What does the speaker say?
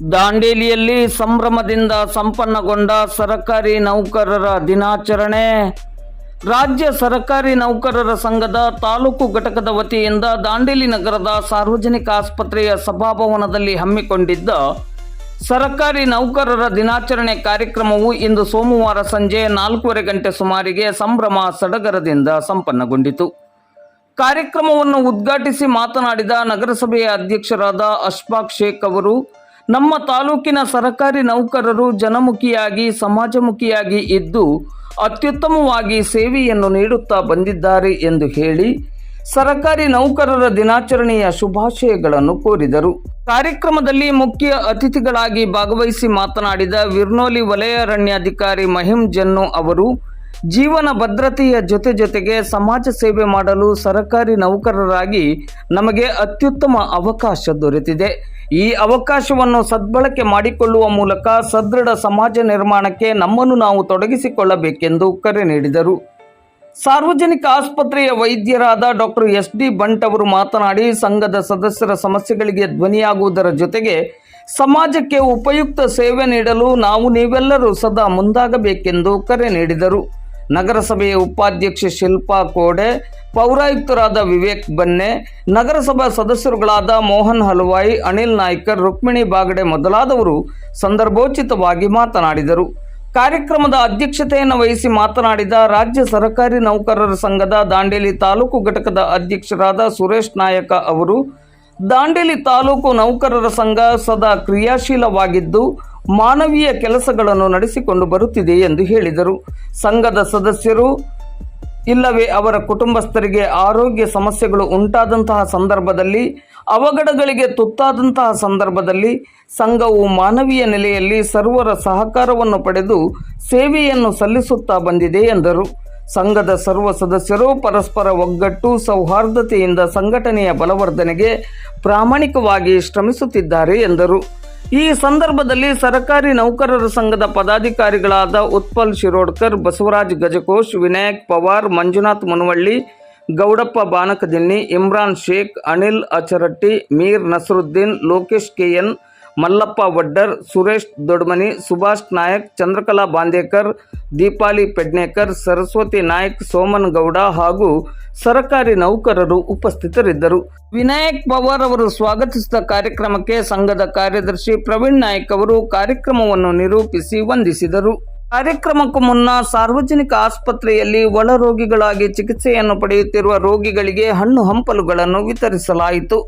ದಾಂಡೇಲಿಯಲ್ಲಿ ಸಂಭ್ರಮದಿಂದ ಸಂಪನ್ನಗೊಂಡ ಸರಕಾರಿ ನೌಕರರ ದಿನಾಚರಣೆ. ರಾಜ್ಯ ಸರಕಾರಿ ನೌಕರರ ಸಂಘದ ತಾಲೂಕು ಘಟಕದ ವತಿಯಿಂದ ದಾಂಡೇಲಿ ನಗರದ ಸಾರ್ವಜನಿಕ ಆಸ್ಪತ್ರೆಯ ಸಭಾಭವನದಲ್ಲಿ ಹಮ್ಮಿಕೊಂಡಿದ್ದ ಸರಕಾರಿ ನೌಕರರ ದಿನಾಚರಣೆ ಕಾರ್ಯಕ್ರಮವು ಇಂದು ಸೋಮವಾರ ಸಂಜೆ ನಾಲ್ಕೂವರೆ ಗಂಟೆ ಸುಮಾರಿಗೆ ಸಂಭ್ರಮ ಸಡಗರದಿಂದ ಸಂಪನ್ನಗೊಂಡಿತು. ಕಾರ್ಯಕ್ರಮವನ್ನು ಉದ್ಘಾಟಿಸಿ ಮಾತನಾಡಿದ ನಗರಸಭೆಯ ಅಧ್ಯಕ್ಷರಾದ ಅಶ್ಫಾಕ್ ಶೇಖ್ ಅವರು ನಮ್ಮ ತಾಲೂಕಿನ ಸರಕಾರಿ ನೌಕರರು ಜನಮುಖಿಯಾಗಿ, ಸಮಾಜಮುಖಿಯಾಗಿ ಇದ್ದು ಅತ್ಯುತ್ತಮವಾಗಿ ಸೇವೆಯನ್ನು ನೀಡುತ್ತಾ ಬಂದಿದ್ದಾರೆ ಎಂದು ಹೇಳಿ ಸರಕಾರಿ ನೌಕರರ ದಿನಾಚರಣೆಯ ಶುಭಾಶಯಗಳನ್ನು ಕೋರಿದರು. ಕಾರ್ಯಕ್ರಮದಲ್ಲಿ ಮುಖ್ಯ ಅತಿಥಿಗಳಾಗಿ ಭಾಗವಹಿಸಿ ಮಾತನಾಡಿದ ವಿರ್ನೋಲಿ ವಲಯ ಅರಣ್ಯಾಧಿಕಾರಿ ಮಹಿಂ ಜನ್ನು ಅವರು, ಜೀವನ ಭದ್ರತೆಯ ಜೊತೆ ಜೊತೆಗೆ ಸಮಾಜ ಸೇವೆ ಮಾಡಲು ಸರಕಾರಿ ನೌಕರರಾಗಿ ನಮಗೆ ಅತ್ಯುತ್ತಮ ಅವಕಾಶ ದೊರೆತಿದೆ. ಈ ಅವಕಾಶವನ್ನು ಸದ್ಬಳಕೆ ಮಾಡಿಕೊಳ್ಳುವ ಮೂಲಕ ಸದೃಢ ಸಮಾಜ ನಿರ್ಮಾಣಕ್ಕೆ ನಮ್ಮನ್ನು ನಾವು ತೊಡಗಿಸಿಕೊಳ್ಳಬೇಕೆಂದು ಕರೆ ನೀಡಿದರು. ಸಾರ್ವಜನಿಕ ಆಸ್ಪತ್ರೆಯ ವೈದ್ಯರಾದ ಡಾಕ್ಟರ್ ಎಸ್ ಡಿ ಬಂಟ್ ಅವರು ಮಾತನಾಡಿ, ಸಂಘದ ಸದಸ್ಯರ ಸಮಸ್ಯೆಗಳಿಗೆ ಧ್ವನಿಯಾಗುವುದರ ಜೊತೆಗೆ ಸಮಾಜಕ್ಕೆ ಉಪಯುಕ್ತ ಸೇವೆ ನೀಡಲು ನಾವು ನೀವೆಲ್ಲರೂ ಸದಾ ಮುಂದಾಗಬೇಕೆಂದು ಕರೆ ನೀಡಿದರು. ನಗರಸಭೆಯ ಉಪಾಧ್ಯಕ್ಷೆ ಶಿಲ್ಪಾ ಕೋಡೆ, ಪೌರಾಯುಕ್ತರಾದ ವಿವೇಕ್ ಬನ್ನೆ, ನಗರಸಭಾ ಸದಸ್ಯರುಗಳಾದ ಮೋಹನ್ ಹಲ್ವಾಯಿ, ಅನಿಲ್ ನಾಯ್ಕರ್, ರುಕ್ಮಿಣಿ ಬಾಗಡೆ ಮೊದಲಾದವರು ಸಂದರ್ಭೋಚಿತವಾಗಿ ಮಾತನಾಡಿದರು. ಕಾರ್ಯಕ್ರಮದ ಅಧ್ಯಕ್ಷತೆಯನ್ನು ವಹಿಸಿ ಮಾತನಾಡಿದ ರಾಜ್ಯ ಸರಕಾರಿ ನೌಕರರ ಸಂಘದ ದಾಂಡೇಲಿ ತಾಲೂಕು ಘಟಕದ ಅಧ್ಯಕ್ಷರಾದ ಸುರೇಶ್ ನಾಯಕ ಅವರು ದಾಂಡೇಲಿ ತಾಲೂಕು ನೌಕರರ ಸಂಘ ಸದಾ ಕ್ರಿಯಾಶೀಲವಾಗಿದ್ದು ಮಾನವೀಯ ಕೆಲಸಗಳನ್ನು ನಡೆಸಿಕೊಂಡು ಬರುತ್ತಿದೆ ಎಂದು ಹೇಳಿದರು. ಸಂಘದ ಸದಸ್ಯರು, ಇಲ್ಲವೇ ಅವರ ಕುಟುಂಬಸ್ಥರಿಗೆ ಆರೋಗ್ಯ ಸಮಸ್ಯೆಗಳು ಉಂಟಾದಂತಹ ಸಂದರ್ಭದಲ್ಲಿ, ಅವಘಡಗಳಿಗೆ ತುತ್ತಾದಂತಹ ಸಂದರ್ಭದಲ್ಲಿ ಸಂಘವು ಮಾನವೀಯ ನೆಲೆಯಲ್ಲಿ ಸರ್ವರ ಸಹಕಾರವನ್ನು ಪಡೆದು ಸೇವೆಯನ್ನು ಸಲ್ಲಿಸುತ್ತಾ ಬಂದಿದೆ ಎಂದರು. ಸಂಘದ ಸರ್ವ ಸದಸ್ಯರು ಪರಸ್ಪರ ಒಗ್ಗಟ್ಟು ಸೌಹಾರ್ದತೆಯಿಂದ ಸಂಘಟನೆಯ ಬಲವರ್ಧನೆಗೆ ಪ್ರಾಮಾಣಿಕವಾಗಿ ಶ್ರಮಿಸುತ್ತಿದ್ದಾರೆ ಎಂದರು. ಈ ಸಂದರ್ಭದಲ್ಲಿ ಸರಕಾರಿ ನೌಕರರ ಸಂಘದ ಪದಾಧಿಕಾರಿಗಳಾದ ಉತ್ಪಲ್ ಶಿರೋಡ್ಕರ್, ಬಸವರಾಜ್ ಗಜಕೋಶ್, ವಿನಾಯಕ್ ಪವಾರ್, ಮಂಜುನಾಥ್ ಮುನವಳ್ಳಿ, ಗೌಡಪ್ಪ ಬಾನಕದಿನ್ನಿ, ಇಮ್ರಾನ್ ಶೇಖ್, ಅನಿಲ್ ಅಚರಟ್ಟಿ, ಮೀರ್ ನಸರುದ್ದೀನ್, ಲೋಕೇಶ್ ಕೆಎನ್ ಮಲ್ಲಪ್ಪ ವಡ್ಡರ್, ಸುರೇಶ್ ದೊಡ್ಮನಿ, ಸುಭಾಷ್ ನಾಯಕ್, ಚಂದ್ರಕಲಾ ಬಾಂದೇಕರ್, ದೀಪಾಲಿ ಪೆಡ್ನೇಕರ್, ಸರಸ್ವತಿ ನಾಯಕ್, ಸೋಮನ್ ಗೌಡ ಹಾಗೂ ಸರಕಾರಿ ನೌಕರರು ಉಪಸ್ಥಿತರಿದ್ದರು. ವಿನಾಯಕ್ ಪವಾರ್ ಅವರು ಸ್ವಾಗತಿಸಿದ ಕಾರ್ಯಕ್ರಮಕ್ಕೆ ಸಂಘದ ಕಾರ್ಯದರ್ಶಿ ಪ್ರವೀಣ್ ನಾಯಕ್ ಅವರು ಕಾರ್ಯಕ್ರಮವನ್ನು ನಿರೂಪಿಸಿ ವಂದಿಸಿದರು. ಕಾರ್ಯಕ್ರಮಕ್ಕೂ ಮುನ್ನ ಸಾರ್ವಜನಿಕ ಆಸ್ಪತ್ರೆಯಲ್ಲಿ ಒಳ ರೋಗಿಗಳಾಗಿ ಚಿಕಿತ್ಸೆಯನ್ನು ಪಡೆಯುತ್ತಿರುವ ರೋಗಿಗಳಿಗೆ ಹಣ್ಣು ಹಂಪಲುಗಳನ್ನು ವಿತರಿಸಲಾಯಿತು.